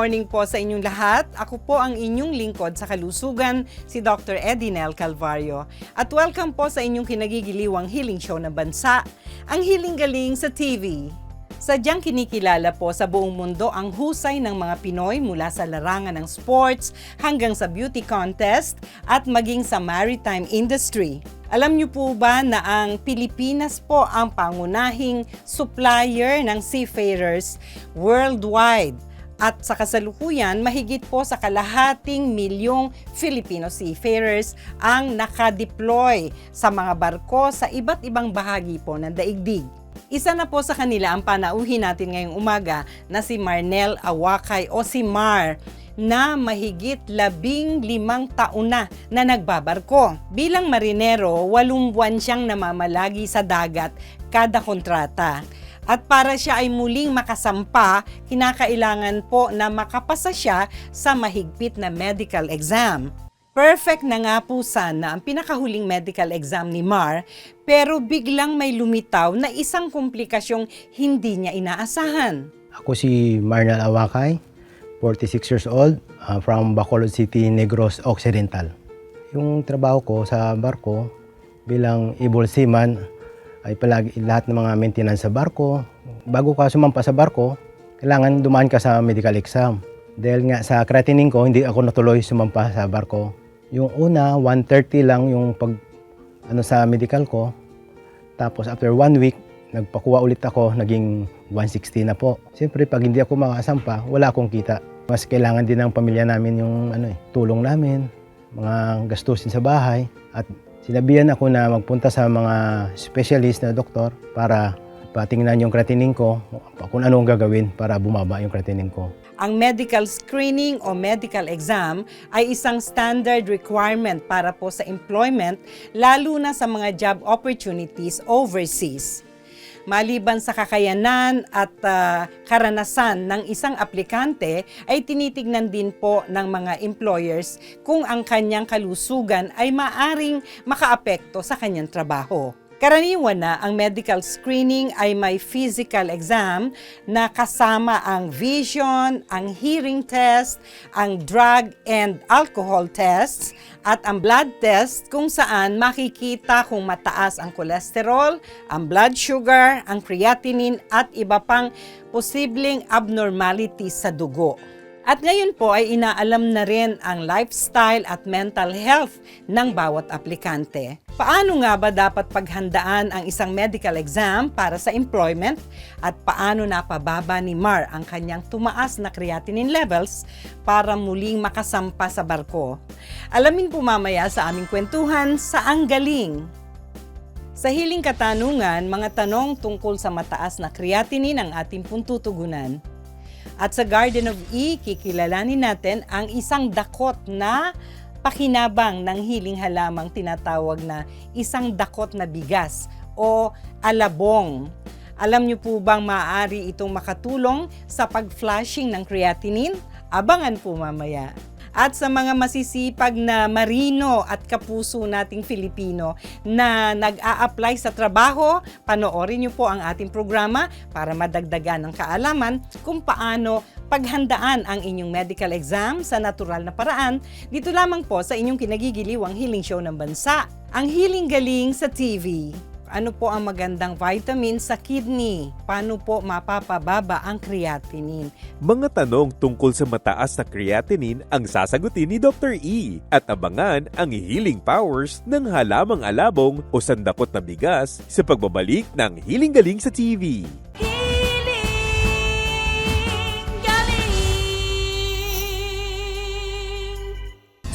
Morning po sa inyong lahat. Ako po ang inyong lingkod sa kalusugan, si Dr. Edinel Calvario. At welcome po sa inyong kinagigiliwang healing show na bansa, ang Healing Galing sa TV. Sadyang kinikilala po sa buong mundo ang husay ng mga Pinoy mula sa larangan ng sports hanggang sa beauty contest at maging sa maritime industry. Alam niyo po ba na ang Pilipinas po ang pangunahing supplier ng seafarers worldwide? At sa kasalukuyan, mahigit po sa kalahating milyong Filipino seafarers ang nakadeploy sa mga barko sa iba't ibang bahagi po ng daigdig. Isa na po sa kanila ang panauhin natin ngayong umaga na si Marnel Awakay o si Mar na mahigit labing limang taon na na nagbabarko. Bilang marinero, walong buwan siyang namamalagi sa dagat kada kontrata. At para siya ay muling makasampa, kinakailangan po na makapasa siya sa mahigpit na medical exam. Perfect na nga po sana ang pinakahuling medical exam ni Mar, pero biglang may lumitaw na isang komplikasyong hindi niya inaasahan. Ako si Marnal Awakay, 46 years old, uh, from Bacolod City, Negros Occidental. Yung trabaho ko sa barko bilang able seaman ay palagi lahat ng mga maintenance sa barko. Bago ka sumampa sa barko, kailangan dumaan ka sa medical exam. Dahil nga sa creatinine ko, hindi ako natuloy sumampa sa barko. Yung una, 130 lang yung pag ano sa medical ko. Tapos after one week, nagpakuha ulit ako, naging 160 na po. Siyempre, pag hindi ako makasampa, wala akong kita. Mas kailangan din ng pamilya namin yung ano, eh, tulong namin, mga gastusin sa bahay. At sinabihan ako na magpunta sa mga specialist na doktor para patingnan yung creatinine ko, kung ano ang gagawin para bumaba yung creatinine ko. Ang medical screening o medical exam ay isang standard requirement para po sa employment, lalo na sa mga job opportunities overseas. Maliban sa kakayanan at ah, karanasan ng isang aplikante, ay tinitignan din po ng mga employers kung ang kanyang kalusugan ay maaring makaapekto sa kanyang trabaho. Karaniwan na ang medical screening ay may physical exam na kasama ang vision, ang hearing test, ang drug and alcohol tests, at ang blood test kung saan makikita kung mataas ang cholesterol, ang blood sugar, ang creatinine at iba pang posibleng abnormalities sa dugo. At ngayon po ay inaalam na rin ang lifestyle at mental health ng bawat aplikante. Paano nga ba dapat paghandaan ang isang medical exam para sa employment at paano napababa ni Mar ang kanyang tumaas na creatinine levels para muling makasampa sa barko? Alamin po mamaya sa aming kwentuhan sa Ang Galing. Sa hiling katanungan, mga tanong tungkol sa mataas na creatinine ang ating puntutugunan. At sa Garden of E, kikilalanin natin ang isang dakot na pakinabang ng hiling halamang tinatawag na isang dakot na bigas o alabong. Alam niyo po bang maaari itong makatulong sa pag-flushing ng creatinine? Abangan po mamaya. At sa mga masisipag na marino at kapuso nating Filipino na nag-a-apply sa trabaho, panoorin niyo po ang ating programa para madagdagan ng kaalaman kung paano paghandaan ang inyong medical exam sa natural na paraan dito lamang po sa inyong kinagigiliwang healing show ng bansa, ang Healing Galing sa TV. Ano po ang magandang vitamin sa kidney? Paano po mapapababa ang creatinine? Mga tanong tungkol sa mataas na creatinine ang sasagutin ni Dr. E at abangan ang healing powers ng halamang alabong o sandakot na bigas sa pagbabalik ng Healing Galing sa TV.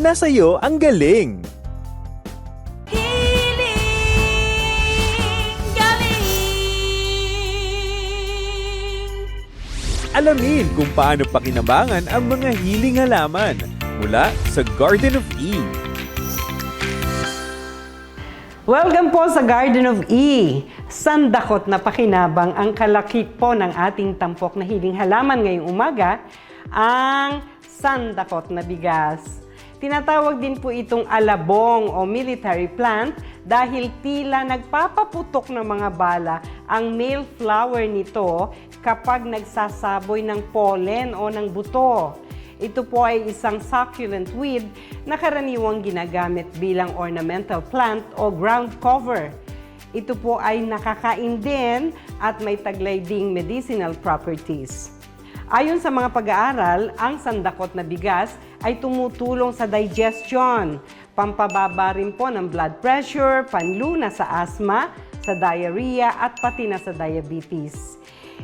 nasa iyo ang galing. Alamin kung paano pakinabangan ang mga healing halaman mula sa Garden of Eve. Welcome po sa Garden of E. Sandakot na pakinabang ang kalakip po ng ating tampok na hiling halaman ngayong umaga, ang sandakot na bigas. Tinatawag din po itong alabong o military plant dahil tila nagpapaputok ng mga bala ang male flower nito kapag nagsasaboy ng pollen o ng buto. Ito po ay isang succulent weed na karaniwang ginagamit bilang ornamental plant o ground cover. Ito po ay nakakain din at may taglay ding medicinal properties. Ayon sa mga pag-aaral, ang sandakot na bigas ay tumutulong sa digestion, pampababa rin po ng blood pressure, panluna sa asthma, sa diarrhea at pati na sa diabetes.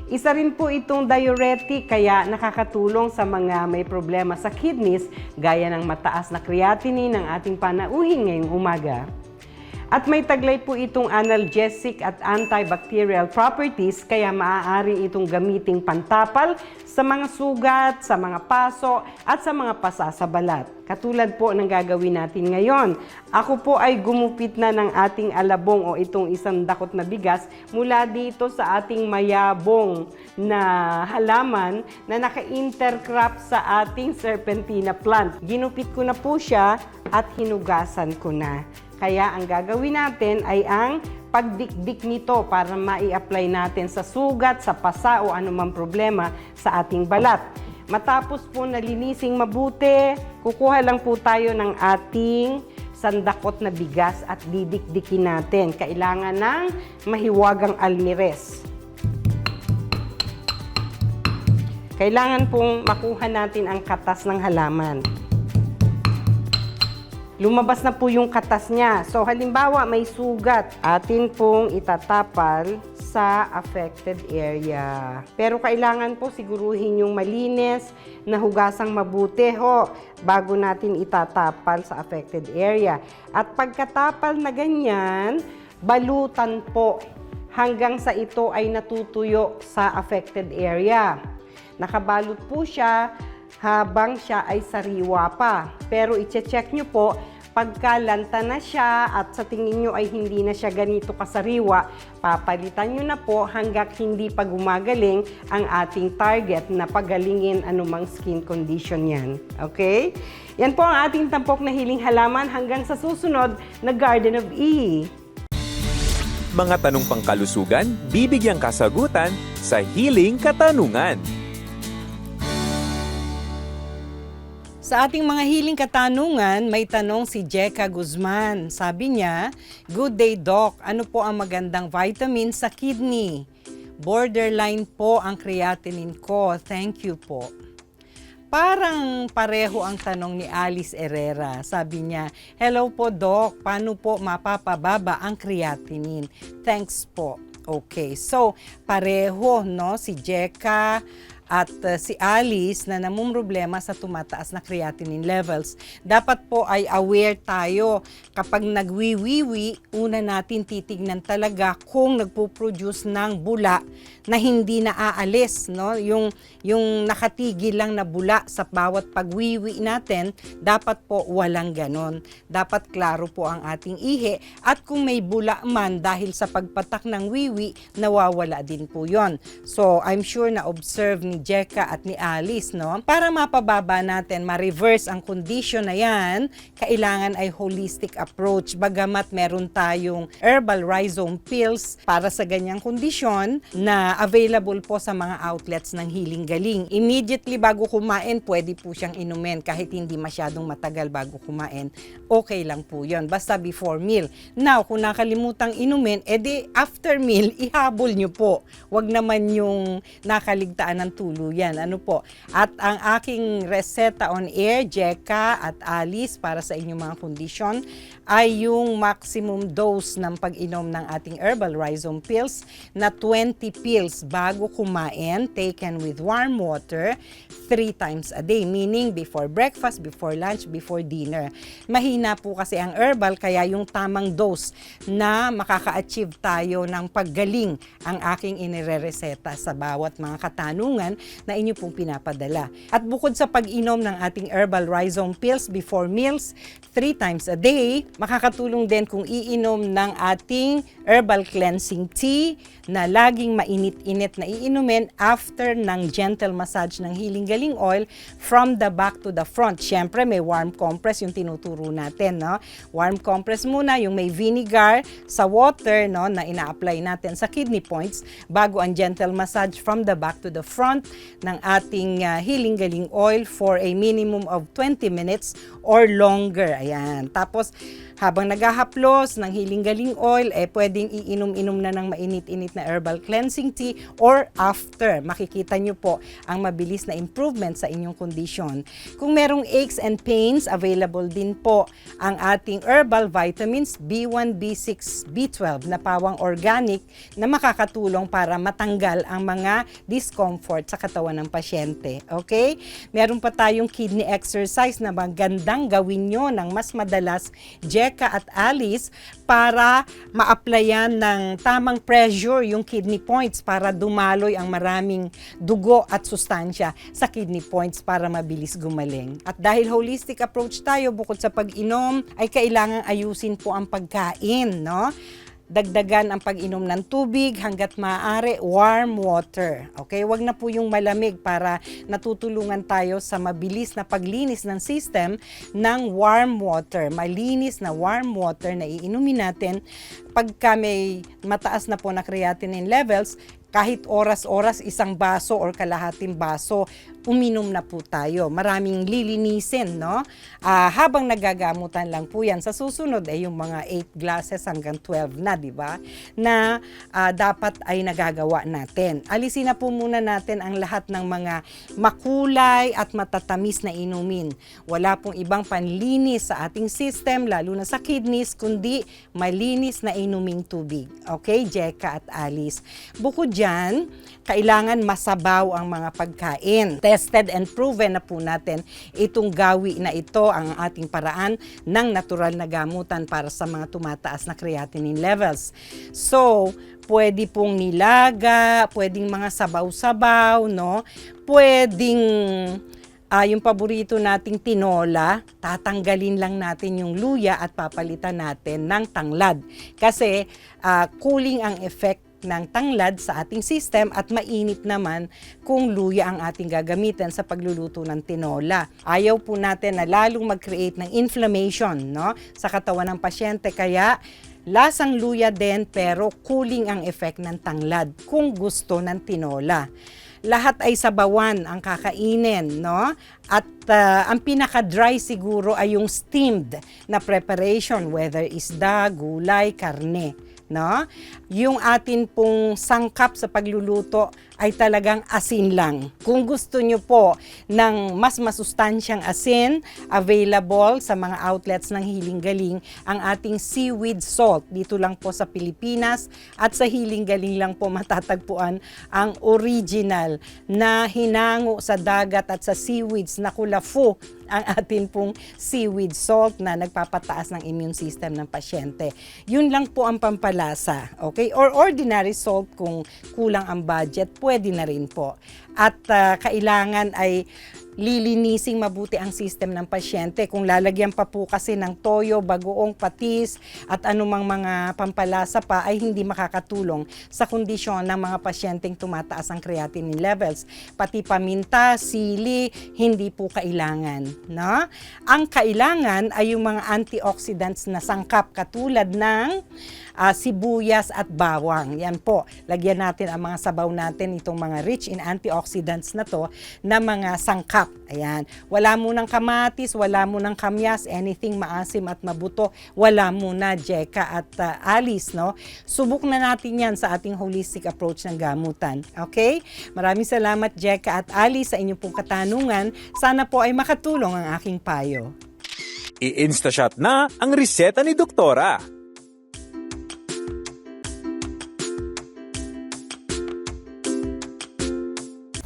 Isa rin po itong diuretic kaya nakakatulong sa mga may problema sa kidneys gaya ng mataas na creatinine ng ating panauhin ngayong umaga. At may taglay po itong analgesic at antibacterial properties kaya maaari itong gamiting pantapal sa mga sugat, sa mga paso at sa mga pasa sa balat. Katulad po ng gagawin natin ngayon. Ako po ay gumupit na ng ating alabong o itong isang dakot na bigas mula dito sa ating mayabong na halaman na naka-intercrop sa ating serpentina plant. Ginupit ko na po siya at hinugasan ko na. Kaya ang gagawin natin ay ang pagdikdik nito para mai-apply natin sa sugat, sa pasa o anumang problema sa ating balat. Matapos po nalinising mabuti, kukuha lang po tayo ng ating sandakot na bigas at didikdikin natin. Kailangan ng mahiwagang almires. Kailangan pong makuha natin ang katas ng halaman lumabas na po yung katas niya. So, halimbawa, may sugat. Atin pong itatapal sa affected area. Pero kailangan po siguruhin yung malinis, na hugasang mabuti ho, bago natin itatapal sa affected area. At pagkatapal na ganyan, balutan po hanggang sa ito ay natutuyo sa affected area. Nakabalot po siya habang siya ay sariwa pa. Pero i-check nyo po, pagka lanta na siya at sa tingin nyo ay hindi na siya ganito kasariwa, papalitan nyo na po hanggat hindi pa gumagaling ang ating target na pagalingin anumang skin condition yan. Okay? Yan po ang ating tampok na hiling halaman hanggang sa susunod na Garden of E. Mga tanong pangkalusugan, bibigyang kasagutan sa Healing Katanungan. Sa ating mga hiling katanungan, may tanong si Jeka Guzman. Sabi niya, Good day, Doc. Ano po ang magandang vitamin sa kidney? Borderline po ang creatinine ko. Thank you po. Parang pareho ang tanong ni Alice Herrera. Sabi niya, Hello po, Doc. Paano po mapapababa ang creatinine? Thanks po. Okay, so pareho, no? Si Jeka, at uh, si Alice na namumroblema sa tumataas na creatinine levels. Dapat po ay aware tayo kapag nagwiwiwi, una natin titignan talaga kung nagpo-produce ng bula na hindi na aalis, no? Yung yung nakatigil lang na bula sa bawat pagwiwi natin, dapat po walang ganon. Dapat klaro po ang ating ihi at kung may bula man dahil sa pagpatak ng wiwi, nawawala din po 'yon. So, I'm sure na observe ni Jeka at ni Alice, no? Para mapababa natin, ma-reverse ang condition na 'yan, kailangan ay holistic approach. Bagamat meron tayong herbal rhizome pills para sa ganyang kondisyon na available po sa mga outlets ng Healing Galing. Immediately bago kumain, pwede po siyang inumin kahit hindi masyadong matagal bago kumain. Okay lang po yon basta before meal. Now, kung nakalimutang inumin, edi after meal, ihabol nyo po. Huwag naman yung nakaligtaan ng tuluyan. Ano po? At ang aking reseta on air, Jeka at Alice, para sa inyong mga kondisyon, ay yung maximum dose ng pag-inom ng ating herbal rhizome pills na 20 pills bago kumain, taken with warm water, three times a day, meaning before breakfast, before lunch, before dinner. Mahina po kasi ang herbal, kaya yung tamang dose na makaka-achieve tayo ng paggaling ang aking inirereseta sa bawat mga katanungan na inyo pong pinapadala. At bukod sa pag-inom ng ating herbal rhizome pills before meals, three times a day, makakatulong din kung iinom ng ating herbal cleansing tea na laging mainit-init na iinumin after ng gentle massage ng healing galing oil from the back to the front. Siyempre, may warm compress yung tinuturo natin. No? Warm compress muna, yung may vinegar sa water no, na ina-apply natin sa kidney points bago ang gentle massage from the back to the front ng ating uh, healing galing oil for a minimum of 20 minutes or longer. Ayan. Tapos, habang naghahaplos ng healing galing oil, eh pwedeng iinom-inom na ng mainit-init na herbal cleansing tea or after. Makikita nyo po ang mabilis na improvement sa inyong kondisyon. Kung merong aches and pains, available din po ang ating herbal vitamins B1, B6, B12 na pawang organic na makakatulong para matanggal ang mga discomfort sa katawan ng pasyente. Okay? Meron pa tayong kidney exercise na magandang gawin nyo ng mas madalas Jeka at Alice para ma-applyan ng tamang pressure yung kidney points para dumaloy ang maraming dugo at sustansya sa kidney points para mabilis gumaling. At dahil holistic approach tayo, bukod sa pag-inom, ay kailangan ayusin po ang pagkain, no? Dagdagan ang pag-inom ng tubig hanggat maaari warm water. Okay? Wag na po yung malamig para natutulungan tayo sa mabilis na paglinis ng system ng warm water. Malinis na warm water na iinumin natin pagka may mataas na po na creatinine levels, kahit oras-oras isang baso or kalahating baso, uminom na po tayo. Maraming lilinisin, no? Ah, habang nagagamutan lang po yan. Sa susunod ay yung mga 8 glasses hanggang 12 na, di ba? Na ah, dapat ay nagagawa natin. Alisin na po muna natin ang lahat ng mga makulay at matatamis na inumin. Wala pong ibang panlinis sa ating system, lalo na sa kidneys, kundi malinis na inuming tubig. Okay, Jeka at Alice. Bukod dyan, kailangan masabaw ang mga pagkain. Tested and proven na po natin itong gawi na ito ang ating paraan ng natural na gamutan para sa mga tumataas na creatinine levels. So, pwede pong nilaga, pwedeng mga sabaw-sabaw, no? Pwedeng Ah, yung paborito nating tinola, tatanggalin lang natin yung luya at papalitan natin ng tanglad. Kasi ah, cooling ang effect ng tanglad sa ating system at mainit naman kung luya ang ating gagamitin sa pagluluto ng tinola. Ayaw po natin na lalong mag-create ng inflammation no, sa katawan ng pasyente kaya lasang luya din pero cooling ang effect ng tanglad kung gusto ng tinola lahat ay sabawan ang kakainin, no? At uh, ang pinaka-dry siguro ay yung steamed na preparation, whether isda, gulay, karne, no? Yung atin pong sangkap sa pagluluto ay talagang asin lang. Kung gusto nyo po ng mas masustansyang asin, available sa mga outlets ng Hiling Galing ang ating seaweed salt. Dito lang po sa Pilipinas at sa Hiling Galing lang po matatagpuan ang original na hinango sa dagat at sa seaweeds na kulafu ang atin pong seaweed salt na nagpapataas ng immune system ng pasyente. Yun lang po ang pampalasa. Okay? Or ordinary salt kung kulang ang budget, pwede na rin po. At ah, kailangan ay lilinising mabuti ang system ng pasyente. Kung lalagyan pa po kasi ng toyo, bagoong patis at anumang mga pampalasa pa ay hindi makakatulong sa kondisyon ng mga pasyenteng tumataas ang creatinine levels. Pati paminta, sili, hindi po kailangan. No? Ang kailangan ay yung mga antioxidants na sangkap katulad ng ah, sibuyas at bawang. Yan po. Lagyan natin ang mga sabaw natin itong mga rich in antioxidants na to na mga sangkap stock. Ayan. Wala munang kamatis, wala munang kamyas, anything maasim at mabuto, wala muna Jeka at uh, Alice, no? Subok na natin yan sa ating holistic approach ng gamutan. Okay? Maraming salamat Jeka at Alice sa inyong pong katanungan. Sana po ay makatulong ang aking payo. I-instashot na ang reseta ni Doktora.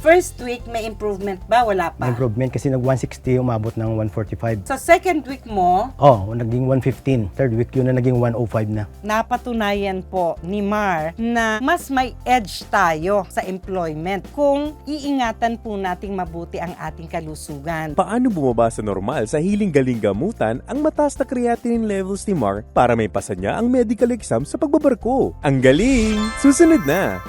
First week, may improvement ba? Wala pa. May improvement kasi nag 160 umabot ng 145. Sa second week mo, Oh, naging 115. Third week yun na naging 105 na. napatunayan po ni Mar na mas may edge tayo sa employment kung iingatan po nating mabuti ang ating kalusugan. Paano bumaba sa normal sa hiling-galing gamutan ang mataas na creatinine levels ni Mar para may pasa niya ang medical exam sa pagbabarko? Ang galing! Susunod na!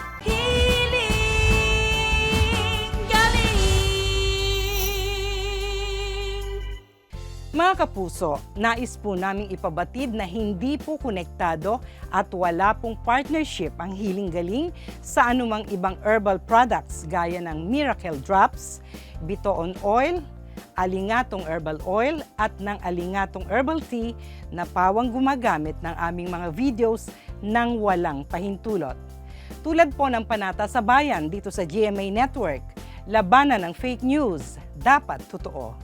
Mga kapuso, nais po naming ipabatid na hindi po konektado at wala pong partnership ang Healing Galing sa anumang ibang herbal products gaya ng Miracle Drops, Bitoon Oil, Alingatong Herbal Oil at ng Alingatong Herbal Tea na pawang gumagamit ng aming mga videos ng walang pahintulot. Tulad po ng panata sa bayan dito sa GMA Network, labanan ng fake news, dapat totoo.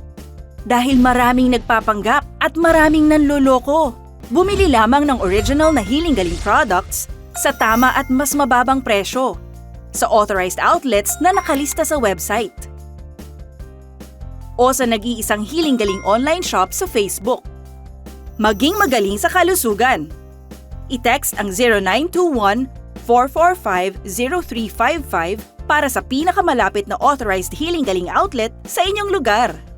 Dahil maraming nagpapanggap at maraming nanloloko. Bumili lamang ng original na Healing Galing products sa tama at mas mababang presyo sa authorized outlets na nakalista sa website. O sa nag-iisang Healing Galing online shop sa Facebook. Maging magaling sa kalusugan. I-text ang 0921 445-0355 para sa pinakamalapit na authorized Healing Galing outlet sa inyong lugar.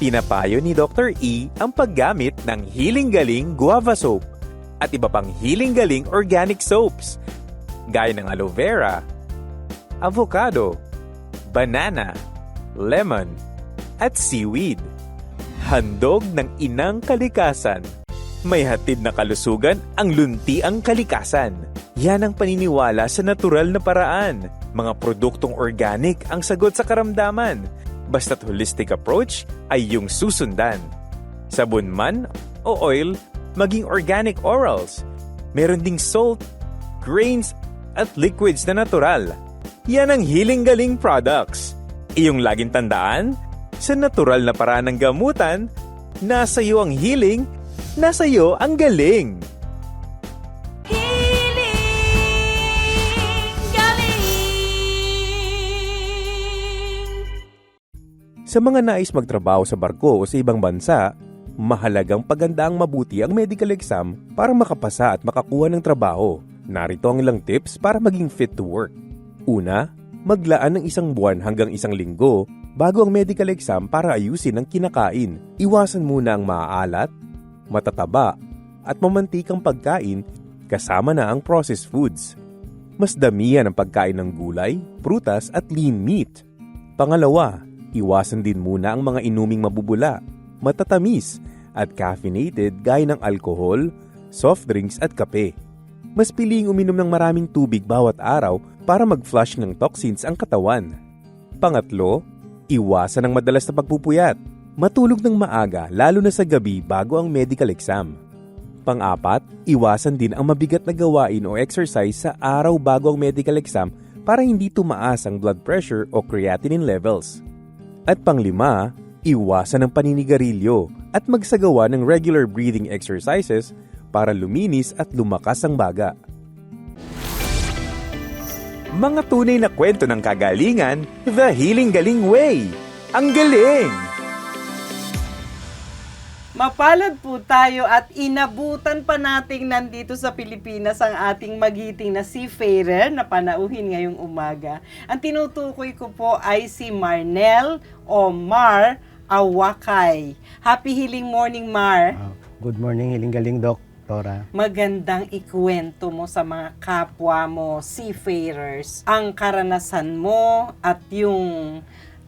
Pinapayo ni Dr. E ang paggamit ng Healing Galing Guava Soap at iba pang Healing Galing Organic Soaps gaya ng aloe vera, avocado, banana, lemon, at seaweed. Handog ng inang kalikasan. May hatid na kalusugan ang lunti ang kalikasan. Yan ang paniniwala sa natural na paraan. Mga produktong organic ang sagot sa karamdaman basta't holistic approach ay yung susundan. Sabon man o oil, maging organic orals. Meron ding salt, grains, at liquids na natural. Yan ang Healing Galing products. Iyong laging tandaan, sa natural na paraan ng gamutan, nasa iyo ang healing, nasa iyo ang galing. Sa mga nais magtrabaho sa barko o sa ibang bansa, mahalagang pagandaang mabuti ang medical exam para makapasa at makakuha ng trabaho. Narito ang ilang tips para maging fit to work. Una, maglaan ng isang buwan hanggang isang linggo bago ang medical exam para ayusin ang kinakain. Iwasan muna ang maaalat, matataba, at mamantikang pagkain kasama na ang processed foods. Mas damihan ang pagkain ng gulay, prutas at lean meat. Pangalawa, iwasan din muna ang mga inuming mabubula, matatamis at caffeinated gaya ng alcohol, soft drinks at kape. Mas piling uminom ng maraming tubig bawat araw para mag-flush ng toxins ang katawan. Pangatlo, iwasan ang madalas na pagpupuyat. Matulog ng maaga lalo na sa gabi bago ang medical exam. Pang-apat, iwasan din ang mabigat na gawain o exercise sa araw bago ang medical exam para hindi tumaas ang blood pressure o creatinine levels. At panglima, iwasan ang paninigarilyo at magsagawa ng regular breathing exercises para luminis at lumakas ang baga. Mga tunay na kwento ng kagalingan, The Healing Galing Way. Ang galing! Mapalad po tayo at inabutan pa nating nandito sa Pilipinas ang ating magiting na seafarer na panauhin ngayong umaga. Ang tinutukoy ko po ay si Marnel o Mar Awakay. Happy healing morning, Mar. Ah, good morning, hiling galing doktora. magandang ikwento mo sa mga kapwa mo seafarers ang karanasan mo at yung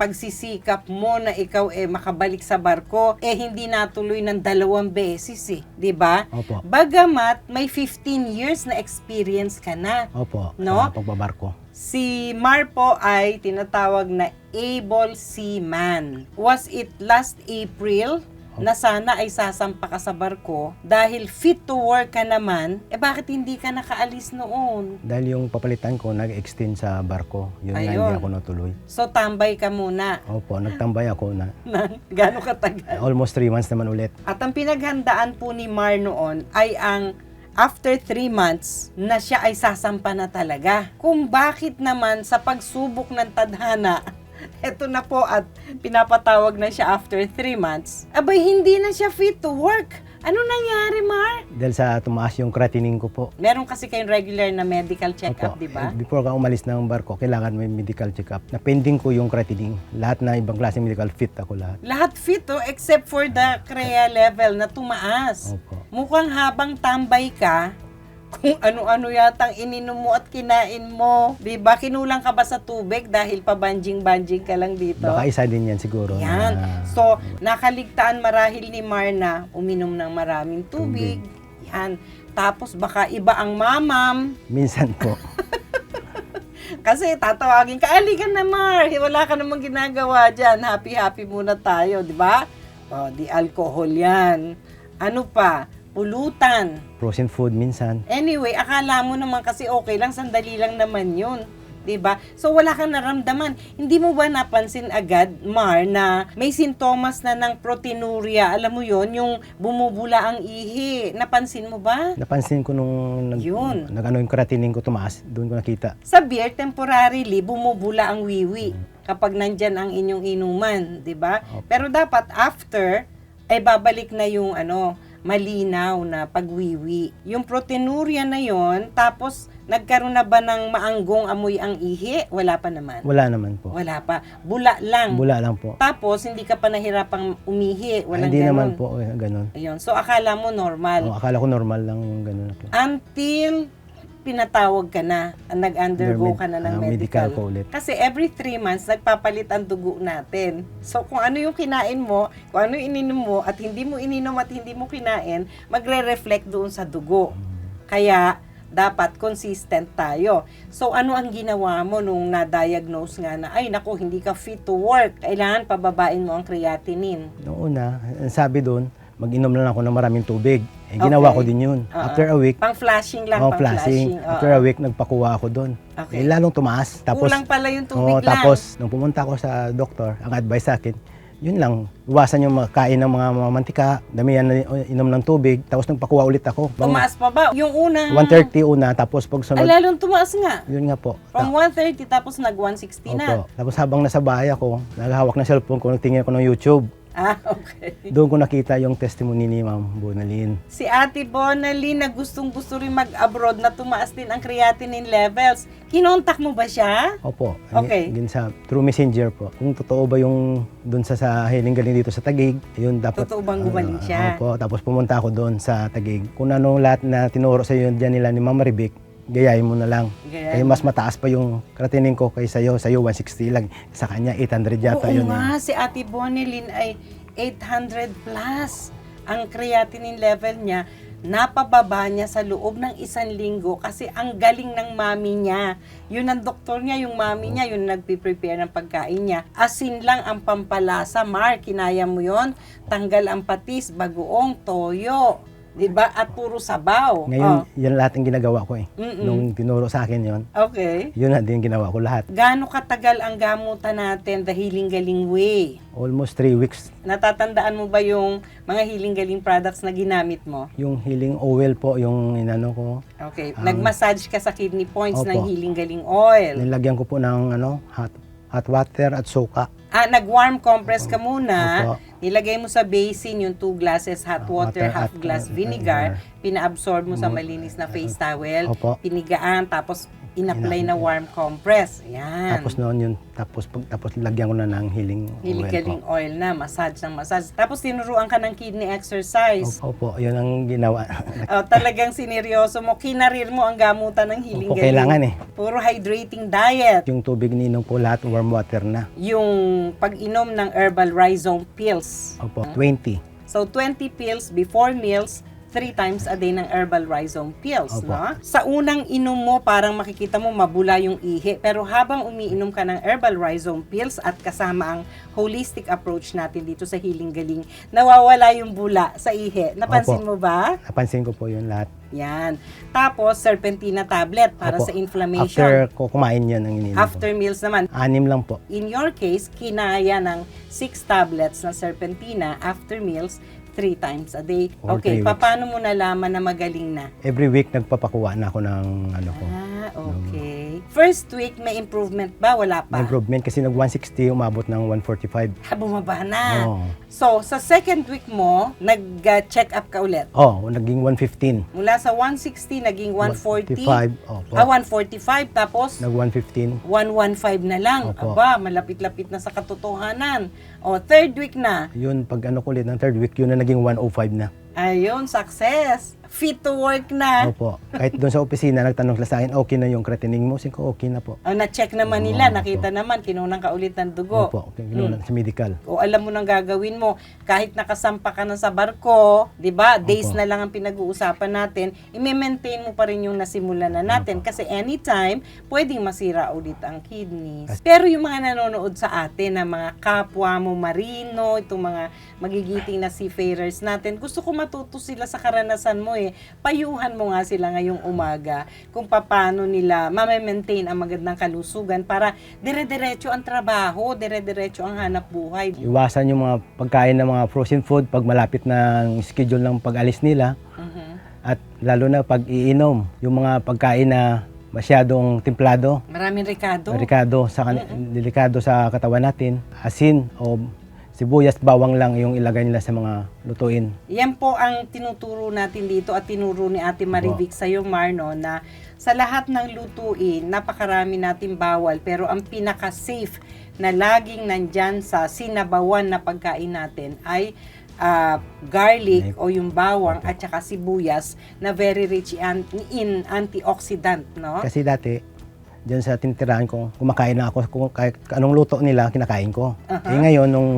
pagsisikap mo na ikaw eh makabalik sa barko eh hindi natuloy ng dalawang beses eh, 'di ba? Opo. Bagamat may 15 years na experience ka na. Opo, No? sa pagbabarko. Si Mar po ay tinatawag na able seaman. Was it last April na sana ay sasampa ka sa barko dahil fit to work ka naman, eh bakit hindi ka nakaalis noon? Dahil yung papalitan ko, nag-extend sa barko. Yun Ayun. hindi ako natuloy. So tambay ka muna. Opo, nagtambay ako na ng Gano'ng katagal? almost 3 months naman ulit. At ang pinaghandaan po ni Mar noon ay ang after three months na siya ay sasampa na talaga. Kung bakit naman sa pagsubok ng tadhana, eto na po at pinapatawag na siya after three months, abay hindi na siya fit to work. Ano nangyari, Mar? Dahil sa tumaas yung creatinine ko po. Meron kasi kayong regular na medical check-up, di ba? eh, Before ka umalis ng barko, kailangan may medical check-up. Na-pending ko yung creatinine. Lahat na ibang klase medical fit ako lahat. Lahat fit, oh, except for the CREA level na tumaas. Opo. Mukhang habang tambay ka, kung ano-ano yatang ininom mo at kinain mo. Di ba? Kinulang ka ba sa tubig dahil pabanjing-banjing ka lang dito? Baka isa din yan siguro. Yan. na- So, nakaligtaan marahil ni Marna, uminom ng maraming tubig. Yan. Tapos baka iba ang mamam. minsan po. Kasi tatawagin ka, alika na Mar, wala ka namang ginagawa dyan. Happy-happy muna tayo, di ba? O, di alcohol yan. Ano pa? Pulutan. Frozen food minsan. Anyway, akala mo naman kasi okay lang, sandali lang naman yun. 'Di ba? So wala kang naramdaman. Hindi mo ba napansin agad, Mar, na may sintomas na ng proteinuria? Alam mo yon yung bumubula ang ihi. Napansin mo ba? Napansin ko nung nag, Yun. nag ano yung creatinine ko tumaas, doon ko nakita. Sa beer, temporarily, bumubula ang wiwi kapag nandyan ang inyong inuman, di ba? Pero dapat after, ay babalik na yung ano, malinaw na pagwiwi. Yung proteinuria na yon tapos nagkaroon na ba ng maanggong amoy ang ihi? Wala pa naman. Wala naman po. Wala pa. Bula lang. Bula lang po. Tapos, hindi ka pa nahirapang umihi. Ay, Walang hindi ganun. naman po eh, ganun. Ayun. So, akala mo normal. Oh, akala ko normal lang yung ganun. until pinatawag ka na, nag-undergo Med- ka na ng ah, medical. medical ko ulit. Kasi every three months, nagpapalit ang dugo natin. So, kung ano yung kinain mo, kung ano yung ininom mo, at hindi mo ininom at hindi mo kinain, magre-reflect doon sa dugo. Kaya, dapat consistent tayo. So, ano ang ginawa mo nung na-diagnose nga na, ay, naku, hindi ka fit to work. Kailangan pababain mo ang creatinine. Noong una, ang sabi doon, mag-inom lang ako ng maraming tubig. Eh, ginawa Okay. ko din yun. Oo. After a week, Pang-flashing lang, oh, pang-flashing. flashing. Oo. After a week, nagpakuha ako doon. Okay. Eh, lalong tumaas. Tapos, Kulang pala yung tubig Oo, lang. tapos, nung pumunta ako sa doktor, ang advice sa akin, yun lang, iwasan yung makain ng mga, mga mantika, damihan na inom ng tubig, tapos nagpakuha ulit ako. Tumaas pa ba? Yung unang... 130 una, tapos pag Ay, sunod, lalong tumaas nga. yun nga po. From 130 tapos nag 160 na. Opo. Tapos habang nasa bahay ako, naghahawak ng cellphone ko, nagtingin ako ng YouTube. Ah, okay. Doon ko nakita yung testimony ni Ma'am Bonalyn. Si Ate Bonali na gustong gusto rin mag-abroad na tumaas din ang creatinine levels. Kinontak mo ba siya? Opo. Okay. Din sa through messenger po. Kung totoo ba yung doon sa sa hiling galing dito sa Tagig, yun dapat Totoo bang gumaling Ah, siya? opo. Tapos pumunta ako doon sa Tagig. Kung ano lahat na tinuro sa iyo diyan nila ni Ma'am Maribik, gayahin mo na lang. Gayahin Kaya mas mataas pa yung creatinine ko kaysa iyo. Sa iyo 160 lang. Sa kanya 800 yata Oo yun. nga, eh. si Ate Bonelin ay 800 plus ang creatinine level niya. Napababa niya sa loob ng isang linggo kasi ang galing ng mami niya. Yun ang doktor niya, yung mami niya, yun nagpiprepare ng pagkain niya. Asin lang ang pampalasa, Mar, kinaya mo yon Tanggal ang patis, bagoong, toyo. 'Di ba? At puro sabaw. Ngayon, Oh, yan lahat ang ginagawa ko eh. Mm-mm. Nung tinuro sa akin yon, okay. yun na din ginawa ko lahat. Gaano katagal ang gamutan natin, the healing galing way? Almost 3 weeks Natatandaan mo ba yung mga healing galing products na ginamit mo? yung healing oil po, yung inano ko, Okay, Ah. nag-massage ka sa kidney points Opo. ng healing galing oil. nilagyan ko po ng ano, hot, hot water at suka. Ah, nag-warm compress ka muna. Opo. Nilagay mo sa basin yung 2 glasses hot water, Water half at, glass vinegar. Pina-absorb mo sa malinis na face towel. Opo. Pinigaan, tapos in-apply na warm compress. Yan. Tapos noon yun, tapos, pag, tapos lagyan ko na ng healing oil po. oil na, massage ng massage. Tapos tinuruan ka ng kidney exercise. Opo, yun ang ginawa. Oh, talagang sineryoso mo. Kinarir mo ang gamutan ng healing Opo, kailangan eh. Puro hydrating diet. yung tubig ninom ko lahat warm water na. Yung pag-inom ng herbal rhizome pills. Opo, 20. So, 20 pills before meals, 3 times a day ng herbal rhizome pills, Opo. no? Sa unang inom mo, parang makikita mo mabula yung ihi. Pero habang umiinom ka ng herbal rhizome pills at kasama ang holistic approach natin dito sa Healing Galing, nawawala yung bula sa ihi. Napansin mo Opo. ba? Napansin ko po yun lahat. Yan. Tapos, serpentina tablet para Opo. sa inflammation. After ko kumain yan ang ininom After ko. meals naman. Anim lang po. In your case, kinaya ng 6 tablets ng serpentina after meals 3 times a day. Or Okay, three weeks. paano mo nalaman na magaling na? Every week nagpapakuha na ako ng ano ko. Ah, okay. First week, may improvement ba? Wala pa? Improvement kasi nag 160 umabot ng 145. Ha, bumaba na. Oo. So, sa second week mo, nag-check up ka ulit. Oh, naging 115. Mula sa 160, naging 140. 155, opo. Ah, 145. Tapos, Nag 115. 115 na lang. Opo. Aba, malapit-lapit na sa katotohanan. O, third week na. Yun, pag ano ko ulit ng third week, yun na naging 105 na. Ayun, success. Fit to work na. Opo. Kahit doon sa opisina, nagtanong sila sa akin, okay na yung creatinine mo? Sabi ko, okay na po. Oh, na-check naman nila, Oo, nakita naman, kinunang ka ulit ng dugo. Opo, okay, ganoon sa medical. O alam mo nang gagawin mo, kahit nakasampa ka na sa barko, 'di ba? Days Opo. na lang ang pinag-uusapan natin, i-maintain mo pa rin yung nasimulan na natin kasi anytime pwedeng masira ulit ang kidneys. Pero yung mga nanonood sa atin na mga kapwa mo marino, itong mga magigiting na seafarers natin, gusto ko matuto sila sa karanasan mo eh. Payuhan mo nga sila ngayong umaga kung paano nila ma-maintain ang magandang kalusugan para dire-diretso ang trabaho, dire-diretso ang hanap buhay. Iwasan yung mga pagkain ng mga frozen food pag malapit na schedule ng pag-alis nila. Mhm. At lalo na pag iinom, yung mga pagkain na masyadong templado, Maraming Ricardo. delikado sa, delikado sa katawan natin, asin o sibuyas, bawang lang yung ilagay nila sa mga lutuin. Yan po ang tinuturo natin dito at tinuro ni Ate Marivic sa iyo, Marno, na sa lahat ng lutuin, napakarami natin bawal, pero ang pinaka-safe na laging nandyan sa sinabawan na pagkain natin ay ah, garlic o yung bawang at saka sibuyas na very rich in antioxidant, no? Kasi dati, dyan sa tinitirahan ko, kumakain na ako kung kahit anong luto nila, kinakain ko. Eh ngayon, nung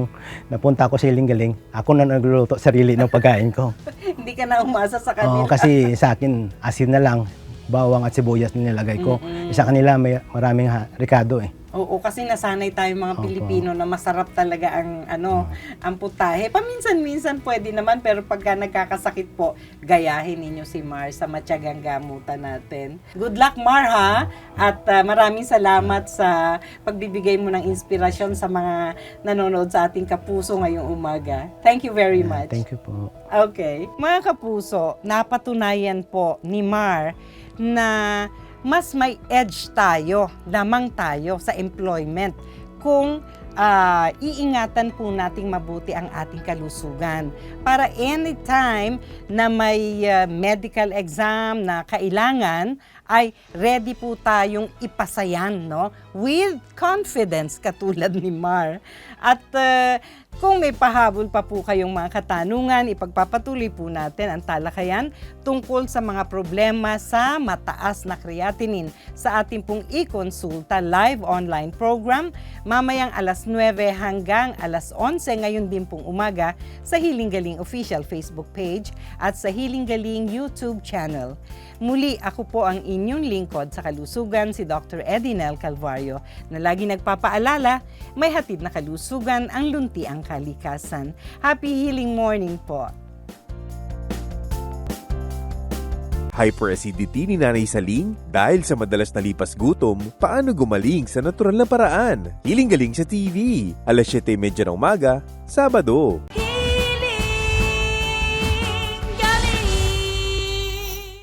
napunta ako sa Iling-Galing, ako na nagluluto sarili ng pagkain ko. Hindi ka na umasa sa kanila. Oo, kasi sa akin, asin na lang, bawang at sibuyas na nilagay ko. Eh, Sa kanila, may maraming ha, ricado eh. Oo, kasi nasanay tayo mga Opo. Pilipino na masarap talaga ang ano, ang putahe. Paminsan-minsan pwede naman pero pagka nagkakasakit po, gayahin ninyo si Mar sa matyagang gamutan natin. Good luck Mar ha at ah, maraming salamat sa pagbibigay mo ng inspirasyon sa mga nanonood sa ating kapuso ngayong umaga. Thank you very much. Thank you po. Okay. Mga kapuso, napatunayan po ni Mar na mas may edge tayo, lamang tayo sa employment kung ah, iingatan po nating mabuti ang ating kalusugan. Para anytime na may ah, medical exam na kailangan, ay ready po tayong ipasayan, no? With confidence, katulad ni Mar. At ah, kung may pahabol pa po kayong mga katanungan, ipagpapatuloy po natin ang talakayan tungkol sa mga problema sa mataas na creatinine sa ating pong e-consulta live online program mamayang alas 9 hanggang alas 11 ngayon din pong umaga sa Hiling Galing official Facebook page at sa Hiling Galing YouTube channel. Muli, ako po ang inyong lingkod sa kalusugan, si Dr. Edinel Calvario, na lagi nagpapaalala, may hatid na kalusugan ang lunti ang kalikasan. Happy healing morning po! Hyperacidity ni Nanay Saling dahil sa madalas na lipas gutom, paano gumaling sa natural na paraan? Hiling galing sa TV, alas 7.30 ng umaga, Sabado.